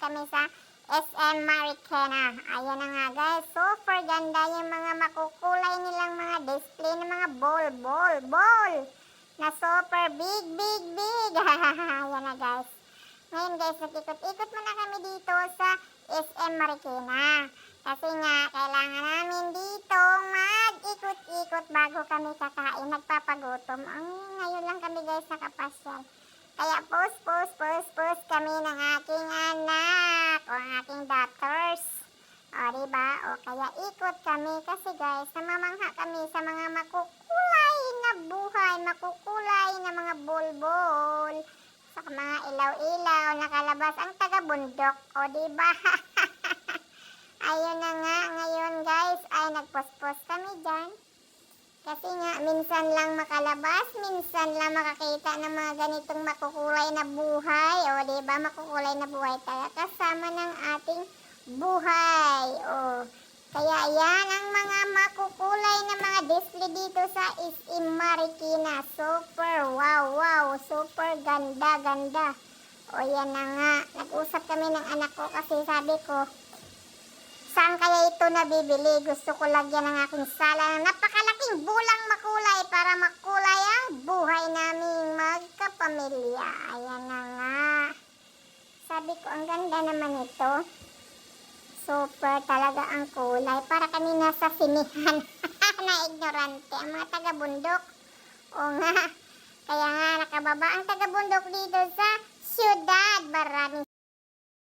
kami sa SM Marikina. Ayan na nga guys, super ganda yung mga makukulay nilang mga display ng mga ball, ball, ball. Na super big, big, big. Ayan na guys. Ngayon guys, nag-ikot-ikot muna kami dito sa SM Marikina. Kasi nga, kailangan namin dito mag-ikot-ikot bago kami kakain. Nagpapagutom. Ang ngayon lang kami guys nakapasyal. Kaya post, post, post, post kami ng aking anak o ang aking daughters. O, diba? O, kaya ikot kami kasi guys, namamangha kami sa mga makukulay na buhay, makukulay na mga bulbul. Sa mga ilaw-ilaw, nakalabas ang taga-bundok. O, diba? Ayun na nga, ngayon guys, ay. Kasi nga, minsan lang makalabas, minsan lang makakita ng mga ganitong makukulay na buhay. O, di ba? Makukulay na buhay talaga kasama ng ating buhay. O, kaya yan ang mga makukulay na mga display dito sa SM Marikina. Super wow, wow. Super ganda, ganda. O, yan na nga. Nag-usap kami ng anak ko kasi sabi ko, Saan kaya ito nabibili? Gusto ko lagyan ng aking sala ng napakalaking bulang makulay para makulay ang buhay naming magkapamilya. Ayan na nga. Sabi ko, ang ganda naman ito. Super talaga ang kulay. Para kami nasa sinihan na ignorante. Ang mga taga-bundok. O nga. Kaya nga nakababa ang taga-bundok dito sa syudad. Maraming